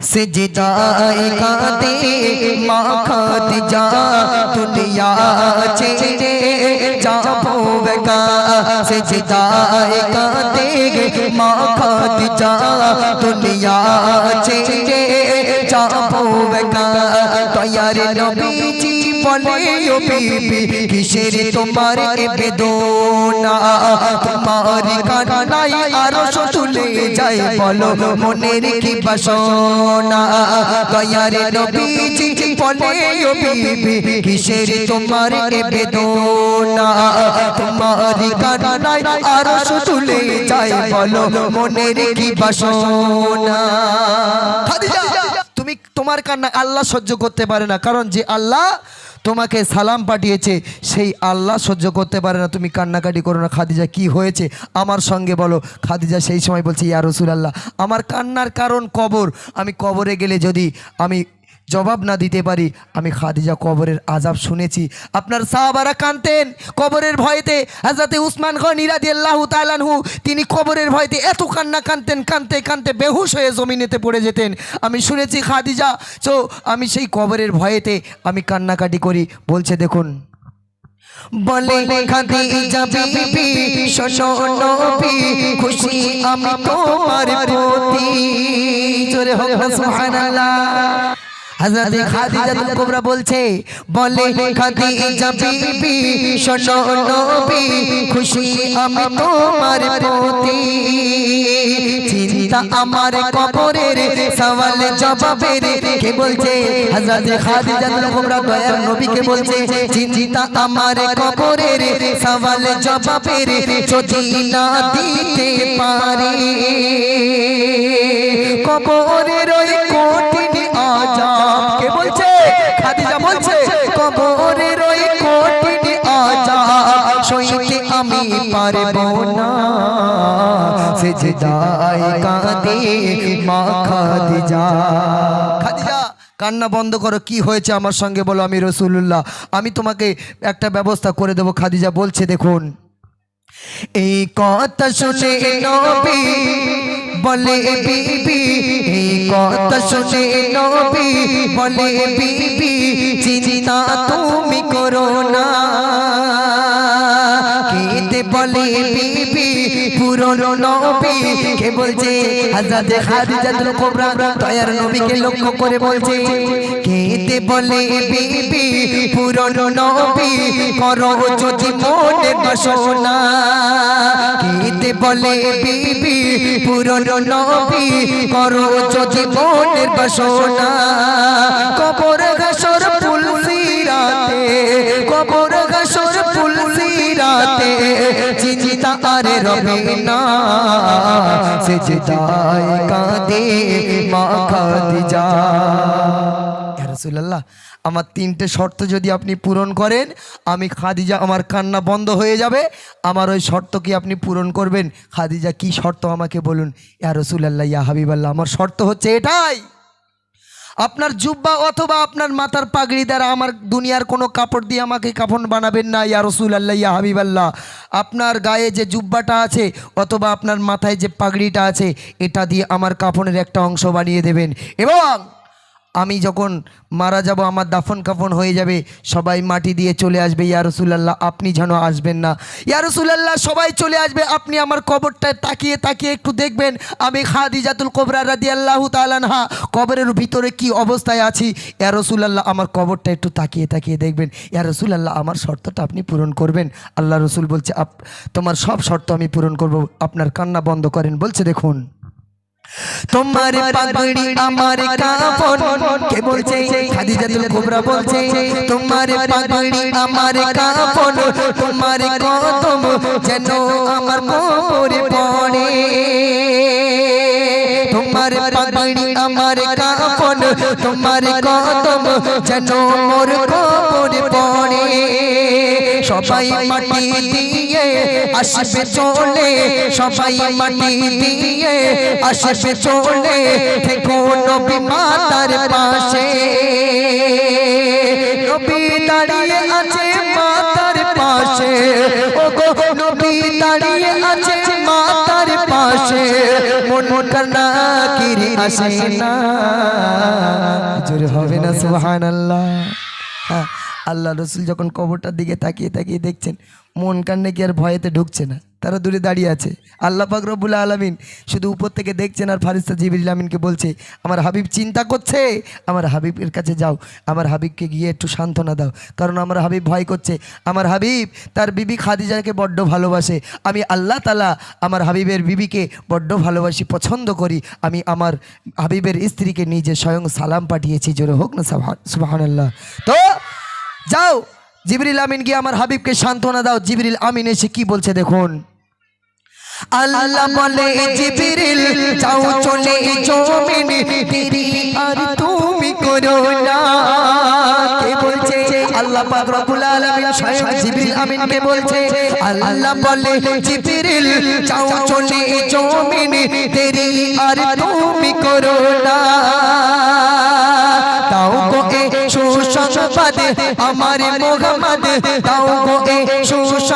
সিজদায় কাঁদে মা খাদিজা দুনিয়া ছেড়ে যাব বেকা সিজদায় কাঁদে মা খাদিজা দুনিয়া ছেড়ে যাব বেকা তয়ার নবীজি বলে, ও বিবি, কিসের তোমার বেদনা? তোমার তুলে যায়, বলো, মনের কি বাসনা? নবীজি বলে, ও বিবি, কিসের তোমার বেদনা? তোমার তুলে যায়, বলো, মনের কি বাসনা? তুমি তোমার কান্না আল্লাহ সহ্য করতে পারে না, কারণ যে আল্লাহ তোমাকে সালাম পাঠিয়েছে, সেই আল্লাহ সহ্য করতে পারে না। তুমি কান্নাকাটি করো না, খাদিজা, কি হয়েছে? আমার সঙ্গে বলো। খাদিজা সেই সময় বলছে, ইয়া রসুল আল্লাহ আমার কান্নার কারণ কবর। আমি কবরে গেলে যদি আমি জবাব না দিতে পারি। আমি খাদিজা কবরের আজাব শুনেছি। আপনার সাহাবারা কানতেন কবরের ভয়েতে। হাজরাতে উসমান গনি রাদি আল্লাহ তালানহু তিনি কবরের ভয়েতে এত কান্না কানতেন কানতে কানতে বেহুশ হয়ে জমিনেতে পড়ে যেতেন। আমি শুনেছি খাদিজা তো আমি সেই কবরের ভয়েতে আমি কান্নাকাটি করি। বলছে দেখুন। বলে খাদিজা বিবি শোনো নবী খুশি আমি তোমার প্রতি। জোরে হোক সুবহানাল্লাহ। হযরত খাদিজা তুল কুবরা বলছে বলে খাদিজা বিবি শোনো নবী খুশি আমি তোমার প্রতি। চিন্তা আমার কবরের সওয়াল জবাবের কে বলছে? হযরত খাদিজা তুল কুবরা দয়ার নবীকে বলছে চিন্তা আমার কবরের সওয়াল জবাবের যদি না দিতে পারি। আমি পারব না। সেজদায় কাঁদে মা খাদিজা। খাদিজা কান্না বন্ধ করো কি হয়েছে আমার সঙ্গে বলো আমি রসুল্লাহ আমি তোমাকে একটা ব্যবস্থা করে দেবো খাদিজা বলছে দেখুন। এই কথা শুনে নবী বলে বিবি এই কথা শুনে নবী বলে বিবি চিন্তা তুমি করো না। বলে, বিবি, পুরনো নবী। কে বলছে? হযরত খাদিজাতুল কুবরা দয়ার নবীকে লক্ষ্য করে বলছে। কেতে বলে, বিবি, পুরনো নবী, করো যদি মনে বলে, বিবি, পুরনো নবী, করো যদি মনে কবর কাঁদে, মা আমার তিনটে শর্ত যদি আপনি পূরণ করেন, আমি খাদিজা, আমার কান্না বন্ধ হয়ে যাবে। আমার ওই শর্ত কি আপনি পূরণ করবেন? খাদিজা, কি শর্ত আমাকে বলুন? ইয়া রসুলাল্লাহ, ইয়া হাবিবাল্লাহ, আমার শর্ত হচ্ছে এটাই। আপনার জুব্বা অথবা আপনার মাথার পাগড়ি দ্বারা আমার দুনিয়ার কোনো কাপড় দিয়ে আমাকে কাফন বানাবেন না, ইয়া রসুল আল্লাহ ইয়া হাবিব আল্লাহ আপনার গায়ে যে জুব্বাটা আছে অথবা আপনার মাথায় যে পাগড়িটা আছে, এটা দিয়ে আমার কাফনের একটা অংশ বানিয়ে দেবেন। এবং আমি যখন মারা যাব, আমার দাফন কাফন হয়ে যাবে, সবাই মাটি দিয়ে চলে আসবে, ইয়া রসুলাল্লাহ, আপনি যেন আসবেন না। ইয়া রসুলাল্লাহ, সবাই চলে আসবে, আপনি আমার কবরটায় তাকিয়ে তাকিয়ে একটু দেখবেন, আমি খাদিজাতুল কোবরা রাদি আল্লাহ তালানহা কবরের ভিতরে কি অবস্থায় আছি? ইয়া রসুলাল্লাহ, আমার কবরটা একটু তাকিয়ে তাকিয়ে দেখবেন, ইয়া রসুলাল্লাহ, আমার শর্তটা আপনি পূরণ করবেন। আল্লাহ রসুল বলছে, আপ তোমার সব শর্ত আমি পূরণ করব, আপনার কান্না বন্ধ করেন। বলছে, দেখুন। তোমার পাগড়ি আমার কাফন। কে বলছে খাদিজাতুল কুবরা বলছে তোমার পাগড়ি আমার কাফন। তোমার কদম যেন আমার কোমরে পড়ে। তোমার পাগড়ি আমার কাপন তোমার কদম যেন মোর কোমরে পড়ে। সবাই মাটি দিয়ে আসবে চলে, সবাই মাটি দিয়ে আসবে চলে, থেকো নবী মাতার পাশে। আসে না হবে না সুহান আল্লাহ আল্লাহ রসুল যখন কবরটার দিকে তাকিয়ে তাকিয়ে দেখছেন, মন কান্নে কি আর ভয়েতে ঢুকছে না। তারা দূরে দাঁড়িয়ে আছে। আল্লাহ রব্বুল আলমিন শুধু উপর থেকে দেখছেন আর ফারিস্তা জিবির আমিনকে বলছে, আমার হাবিব চিন্তা করছে? আমার হাবিবের কাছে যাও, আমার হাবিবকে গিয়ে একটু সান্ত্বনা দাও। কারণ আমার হাবিব ভয় করছে। আমার হাবিব তার বিবি খাদিজাকে বড্ড ভালোবাসে। আমি আল্লাহ তালা আমার হাবিবের বিবিকে বড্ড ভালোবাসি, পছন্দ করি। আমি আমার হাবিবের স্ত্রীকে নিজে স্বয়ং সালাম পাঠিয়েছি। জোরে হোক না, সুবাহান আল্লাহ তো যাও, জিবরিল আমিন গিয়ে আমার হাবিবকে সান্ত্বনা দাও। জিবরিল আমিন এসে কি বলছে দেখুন। আল্লাহ বলে জিবরিল যাও চলে জমিনে। আর তুমি করো না। কে বলছে? আল্লাহ পাক রব্বুল আলামিন স্বয়ং জিবরিল আমিনকে বলছে আল্লাহ বলে জিবরিল যাও চলে জমিনে। আর তুমি করো না। তাও গো এ সুসংবাদ আমার মোহাম্মদ তাও গো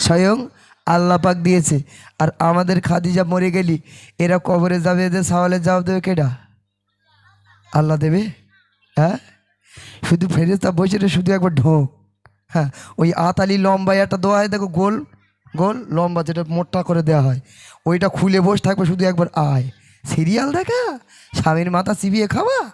স্বয়ং আল্লাহ পাক দিয়েছে। আর আমাদের খাদিজা মরে গেলি, এরা কবরে যাবে এদের সওয়ালের জবাব দেবে কেডা? আল্লাহ দেবে? হ্যাঁ? শুধু ফেরেস্তা বসে শুধু একবার ঢোক। হ্যাঁ ওই আতালি লম্বা একটা দেওয়া হয় দেখো গোল গোল, লম্বা যেটা মোটা করে দেওয়া হয়। ওইটা খুলে বসে থাকবে, শুধু একবার আয়। সিরিয়াল দেখা? স্বামীর মাথা চিবিয়ে খাওয়া?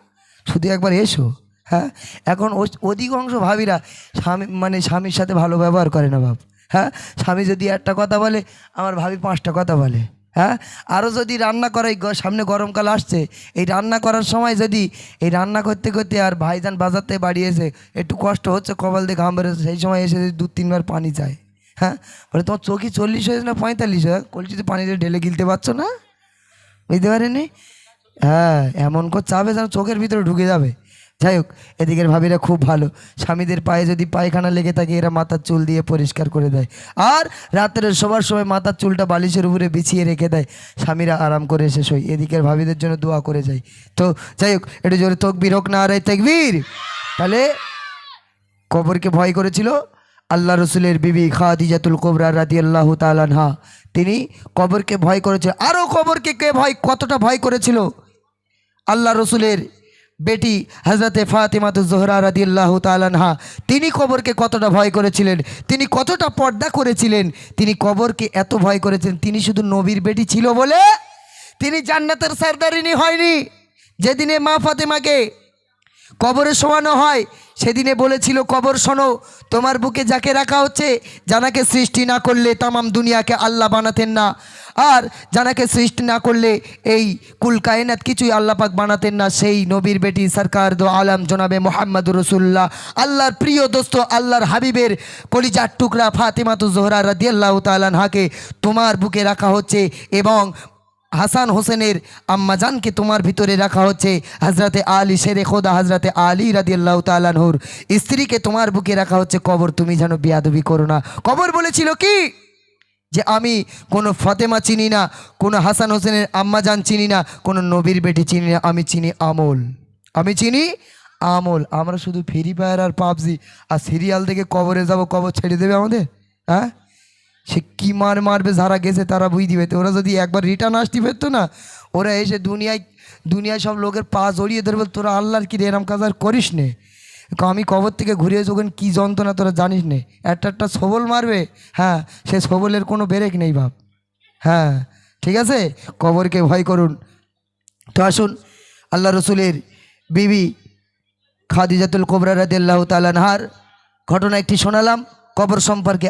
শুধু একবার এসো। হ্যাঁ? এখন অধিকাংশ ভাবিরা স্বামী মানে স্বামীর সাথে ভালো ব্যবহার করে না বাপ। হ্যাঁ? স্বামী যদি একটা কথা বলে, আমার ভাবি পাঁচটা কথা বলে হ্যাঁ? আরও যদি রান্না করে সামনে গরমকাল আসছে, এই রান্না করার সময় যদি এই রান্না করতে করতে আর ভাইজান বাজারতে বাড়িয়েছে, একটু কষ্ট হচ্ছে, কপাল দিয়ে ঘাম বেরোচ্ছে, সেই সময় এসে যদি দু তিনবার পানি চায় হ্যাঁ? বলে তোমার চোখই চল্লিশ হয়েছে না পঁয়তাল্লিশ? হয়ে কলচিতে পানি দিয়ে ঢেলে গিলতে পারছ না? বুঝতে পারেনি? হ্যাঁ এমন করে চাবে যেন চোখের ভিতরে ঢুকে যাবে। যাই হোক, এদিকের ভাবিরা খুব ভালো। স্বামীদের পায়ে যদি পায়খানা লেগে থাকে, এরা মাথার চুল দিয়ে পরিষ্কার করে দেয়। আর রাত্রের সবার সময় মাথার চুলটা বালিশের উপরে বিছিয়ে রেখে দেয়। স্বামীরা আরাম করে এসে শোয় এদিকের ভাবিদের জন্য দোয়া করে যায়। তো যাই হোক, একটু জোরে তকবির হোক না, আরে তকবির। তাহলে কবরকে ভয় করেছিল আল্লাহ রসুলের বিবি খা খাদিজাতুল কোবরা রাদি আল্লাহ তালানহা তিনি কবরকে ভয় করেছিল। আরও কবরকে কে ভয়, কতটা ভয় করেছিল? আল্লাহ রসুলের বেটি হজরতে ফাতেমাতু জোহরা রাদি আল্লাহ তালানহা তিনি কবরকে কতটা ভয় করেছিলেন? তিনি কতটা পর্দা করেছিলেন? তিনি কবরকে এত ভয় করেছিলেন তিনি শুধু নবীর বেটি ছিল বলে তিনি জান্নাতের সারদারিনী হয়নি। যেদিনে মা ফাতেমাকে কবরে শোয়ানো হয়, সেদিনে বলেছিল, কবর শোনো, তোমার বুকে যাকে রাখা হচ্ছে জানাকে সৃষ্টি না করলে তামাম দুনিয়াকে আল্লাহ বানাতেন না। আর জানাকে সৃষ্টি না করলে এই কুল কায়নাত কিছুই আল্লাহ পাক বানাতেন না। সেই নবীর বেটি সরকার দো আলম জনাবে মোহাম্মদ রসুল্লাহ আল্লাহর প্রিয় দোস্ত, আল্লাহর হাবিবের কলিজার টুকরা ফাতেমাতু জোহরা রাদিয়াল্লাহ তালানহাকে তোমার বুকে রাখা হচ্ছে এবং হাসান হোসেনের আম্মাজানকে তোমার ভিতরে রাখা হচ্ছে। হজরতে আলী শেরে খোদা হজরতে আলী রাদি আল্লাহ তালানহুর স্ত্রীকে তোমার বুকে রাখা হচ্ছে। কবর তুমি যেন বিয়াদবি করো না। কবর বলেছিল কি? যে আমি কোনো ফতেমা চিনি না, কোনো হাসান হোসেনের আম্মাজান চিনি না, কোনো নবীর বেটি চিনি না, আমি চিনি আমল। আমি চিনি আমল। আমরা শুধু ফ্রি ফায়ার আর পাবজি আর সিরিয়াল দেখে কবরে যাব, কবর ছেড়ে দেবে আমাদের? হ্যাঁ? সে কি মার মারবে, যারা গেছে তারা বুঝ দিবে। ওরা যদি একবার রিটার্ন আসতে পারতো না, ওরা এসে দুনিয়ায় দুনিয়ায় সব লোকের পা জড়িয়ে ধরবে, তোরা আল্লাহর কি রে, এরম কাজ আর করিস নে আমি কবর থেকে ঘুরে ওখানে কী যন্ত্রণা তোরা জানিস নে? একটা একটা সবল মারবে হ্যাঁ সে সবলের কোনো ব্রেক নেই ভাব হ্যাঁ ঠিক আছে? কবরকে ভয় করুন। তো আসুন, আল্লাহ রসুলের বিবি খাদিজাতুল কোবরা আল্লাহ তালানহার ঘটনা একটি শোনালাম। কবর সম্পর্কে